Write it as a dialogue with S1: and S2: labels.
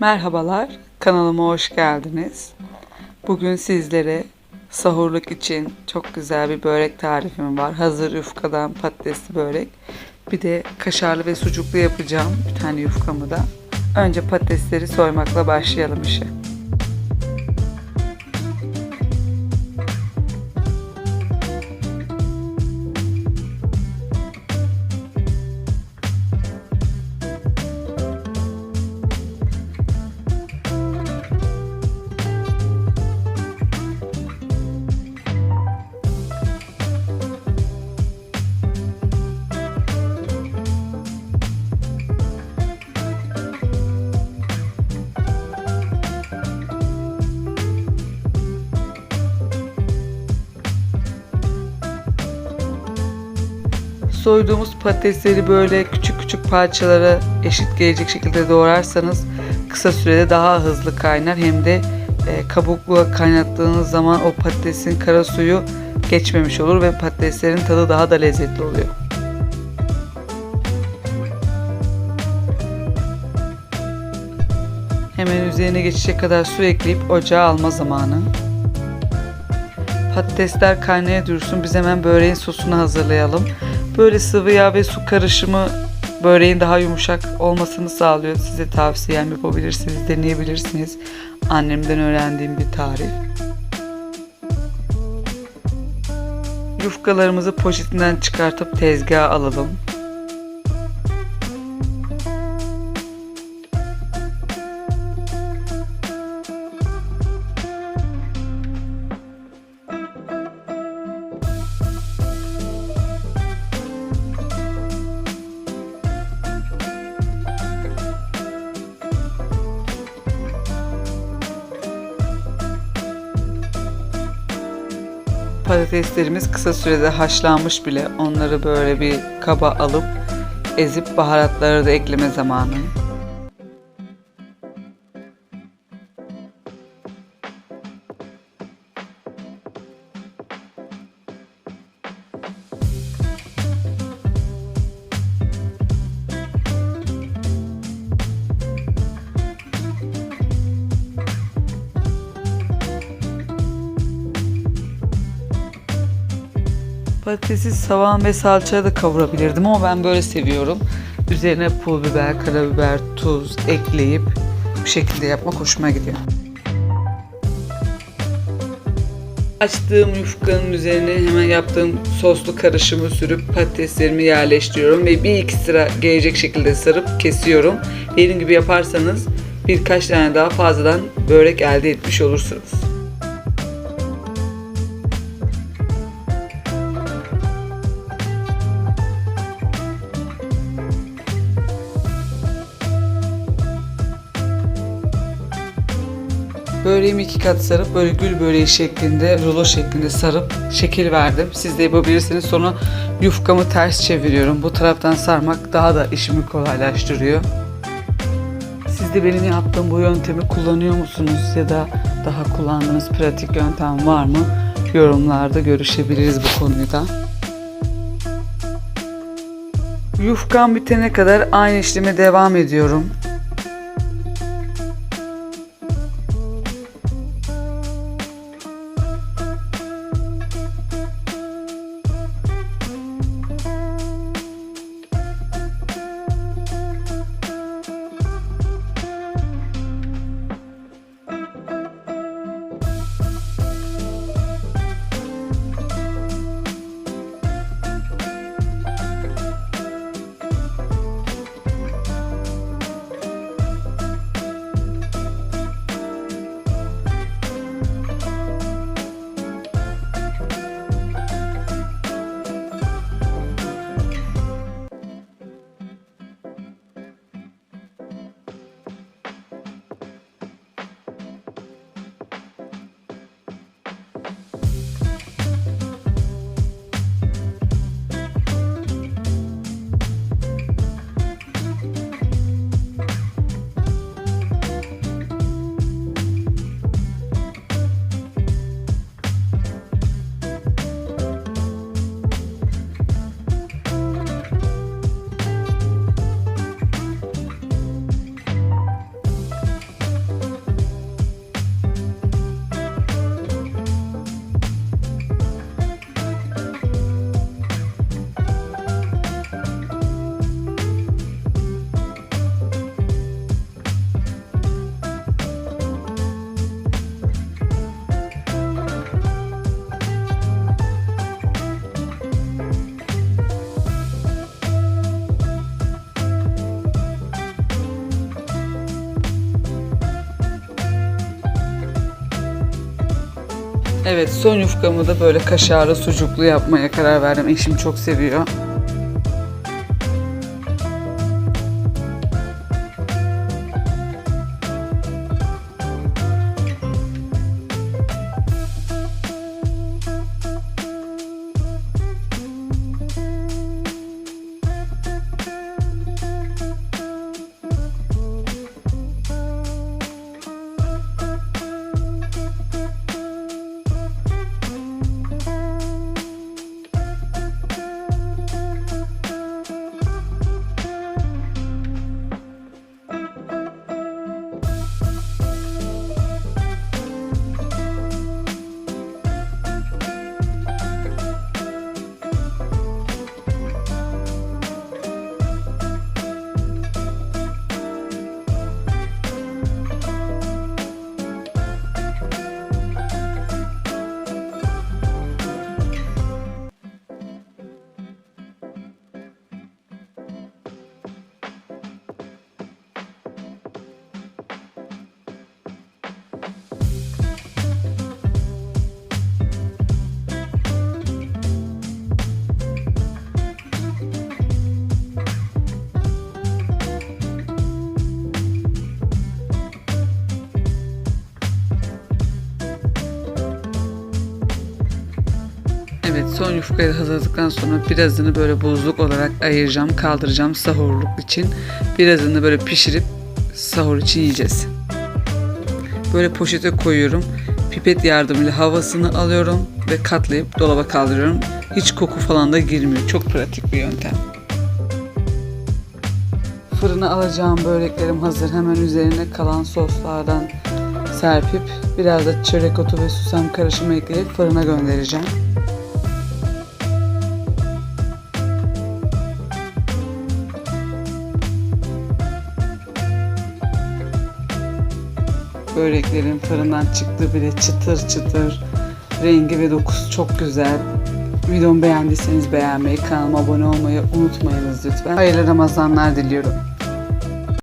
S1: Merhabalar, kanalıma hoş geldiniz. Bugün sizlere sahurluk için çok güzel bir börek tarifim var. Hazır yufkadan patatesli börek. Bir de kaşarlı ve sucuklu yapacağım bir tane yufkamı da. Önce patatesleri soymakla başlayalım işe. Soyduğumuz patatesleri böyle küçük küçük parçalara eşit gelecek şekilde doğrarsanız kısa sürede daha hızlı kaynar hem de e, kabukla kaynattığınız zaman o patatesin kara suyu geçmemiş olur ve patateslerin tadı daha da lezzetli oluyor. Hemen üzerine geçecek kadar su ekleyip ocağa alma zamanı. Patatesler kaynaya dursun. Biz hemen böreğin sosunu hazırlayalım. Böyle sıvı yağ ve su karışımı böreğin daha yumuşak olmasını sağlıyor. Size tavsiyem yapabilirsiniz, deneyebilirsiniz. Annemden öğrendiğim bir tarif. Yufkalarımızı poşetinden çıkartıp tezgaha alalım. Patateslerimiz kısa sürede haşlanmış bile. Onları böyle bir kaba alıp ezip baharatları da ekleme zamanı. Patatesi savan ve salçaya da kavurabilirdim ama ben böyle seviyorum. Üzerine pul biber, karabiber, tuz ekleyip bu şekilde yapmak hoşuma gidiyor. Açtığım yufkanın üzerine hemen yaptığım soslu karışımı sürüp patateslerimi yerleştiriyorum ve bir iki sıra gelecek şekilde sarıp kesiyorum. Benim gibi yaparsanız birkaç tane daha fazladan börek elde etmiş olursunuz. Böreğimi iki kat sarıp böyle gül böreği şeklinde, rulo şeklinde sarıp şekil verdim. Siz de yapabilirsiniz. Sonra yufkamı ters çeviriyorum. Bu taraftan sarmak daha da işimi kolaylaştırıyor. Siz de benim yaptığım bu yöntemi kullanıyor musunuz ya da daha kullandığınız pratik yöntem var mı? Yorumlarda görüşebiliriz bu konuyu da. Yufkam bitene kadar aynı işleme devam ediyorum. Evet son yufkamı da böyle kaşarlı sucuklu yapmaya karar verdim. Eşim çok seviyor. Son yufkayı hazırladıktan sonra birazını böyle buzluk olarak ayıracağım, kaldıracağım sahurluk için. Birazını böyle pişirip sahur için yiyeceğiz. Böyle poşete koyuyorum. Pipet yardımıyla havasını alıyorum ve katlayıp dolaba kaldırıyorum. Hiç koku falan da girmiyor. Çok pratik bir yöntem. Fırına alacağım böreklerim hazır. Hemen üzerine kalan soslardan serpip biraz da çörek otu ve susam karışımı ekleyip fırına göndereceğim. Böreklerin fırından çıktı bile çıtır çıtır. Rengi ve dokusu çok güzel. Videomu beğendiyseniz beğenmeyi, kanalıma abone olmayı unutmayınız lütfen. Hayırlı Ramazanlar diliyorum.